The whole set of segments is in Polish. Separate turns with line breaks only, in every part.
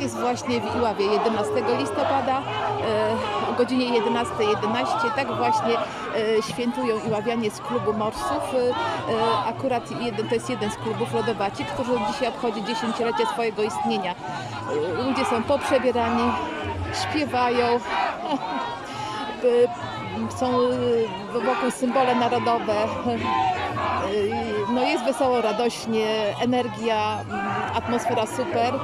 jest właśnie w Iławie 11 listopada e, o godzinie 11.11. Tak właśnie e, świętują Iławianie z klubu Morsów. E, Akurat to jest jeden z klubów Lodowaci, który dzisiaj obchodzi dziesięciolecie swojego istnienia. Ludzie są poprzebierani, śpiewają. Są wokół symbole narodowe. No jest wesoło, radośnie, energia, mm, atmosfera super.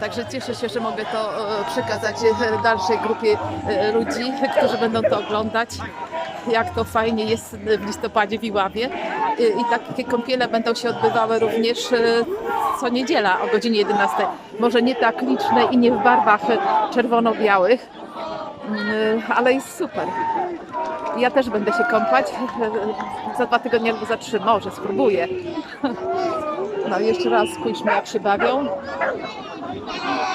Także cieszę się, że mogę to e, przekazać e, dalszej grupie e, ludzi, którzy będą to oglądać. Jak to fajnie jest w listopadzie w Iławie. I takie kąpiele będą się odbywały również co niedziela o godzinie 11. Może nie tak liczne i nie w barwach czerwono-białych, mm, ale jest super. Ja też będę się kąpać. Za dwa tygodnie albo za trzy, może spróbuję. No jeszcze raz spójrzmy jak się bawią. Oh!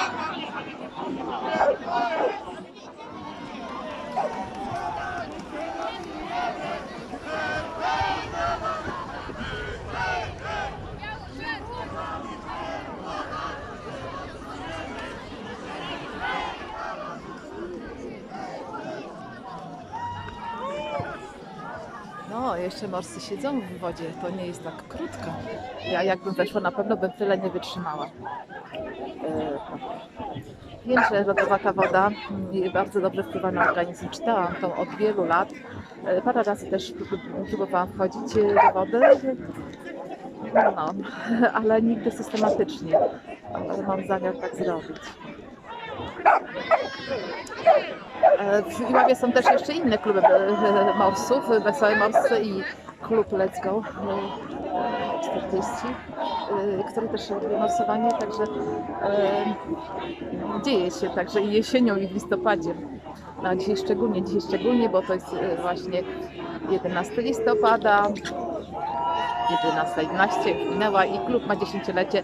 No, jeszcze morscy siedzą w wodzie, to nie jest tak krótko. Ja jakbym weszła, na pewno bym tyle nie wytrzymała. E, Wiem, że lodowata woda bardzo dobrze wpływa na organizm. Czytałam to od wielu lat. E, Parę razy też prób- próbowałam wchodzić e, do wody. No, ale nigdy systematycznie. Ale mam zamiar tak zrobić. E, W Iławie są też jeszcze inne kluby e, morsów, Wesołe Morsy i klub Let's Go e, 40, e, który też robi morsowanie, także e, dzieje się także i jesienią i w listopadzie. No, dzisiaj szczególnie, dzisiaj szczególnie, bo to jest e, właśnie 11 listopada, 11.11 minęła i klub ma dziesięciolecie